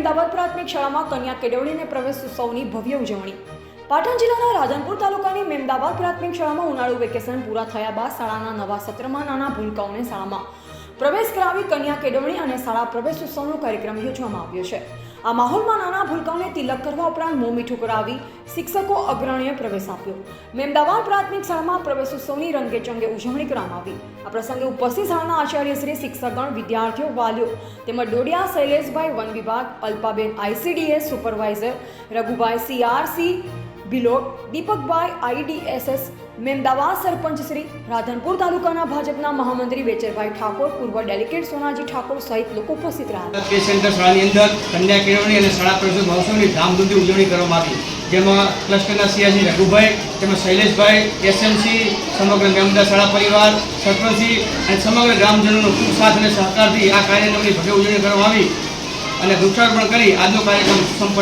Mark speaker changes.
Speaker 1: મેમદાવાદ પ્રાથમિક શાળામાં કન્યા કેળવણીને પ્રવેશ ઉત્સવની ભવ્ય ઉજવણી. પાટણ જિલ્લાના રાધનપુર તાલુકાની મેમદાવાદ પ્રાથમિક શાળામાં ઉનાળુ વેકેશન પૂરા થયા બાદ શાળાના નવા સત્રમાં નાના ભૂલકાઓને શાળામાં પ્રવેશ કરાવી કન્યા કેળવણી અને શાળા પ્રવેશ ઉત્સવનો કાર્યક્રમ યોજવામાં આવ્યો છે. આ માહોલમાં નાના ભૂલકાઓને તિલક કરવા ઉપરાંત મોં મીઠું કરાવી શિક્ષકો અગ્રણીએ પ્રવેશ આપ્યો. મેમદાવાદ પ્રાથમિક શાળામાં પ્રવેશ ઉત્સવની રંગેચંગે ઉજવણી કરવામાં આવી. આ પ્રસંગે ઉપસ્થિત શાળાના આચાર્ય શ્રી શિક્ષકગણ, વિદ્યાર્થીઓ વાલીઓ તેમજ ડોડિયા શૈલેષભાઈ વન વિભાગ Alpaben ICDS supervisor, Raghubhai CRC બિલોટ Deepakbhai IDSS, Memdavad સરપંચ શ્રી, રાધનપુર તાલુકાના ભાજપના મહામંત્રી વેચરભાઈ ઠાકોર, પૂર્વ ડેલિગેટ સોનાજી ઠાકોર સહિત લોકો ઉપસ્થિત રહ્યા.
Speaker 2: કે સેન્ટર શાળાની અંદર કન્યા કેળવણી અને શાળા પ્રવેશ મહોત્સવની ધામધૂમથી ઉજવણી કરવામાં આવી જેમાં ક્લસ્ટરના સિયાસી રઘુભાઈ, તેમજ શૈલેષભાઈ, એસએમસી, સમગ્ર મેમદા શાળા પરિવાર, સરપંચી અને સમગ્ર ગ્રામજનોનો ખૂબ સાથ અને સહકારથી આ કાર્યક્રમની ભવ્ય ઉજવણી કરવામાં આવી અને વૃક્ષારોપણ કરી આજનો કાર્યક્રમ સંપન્ન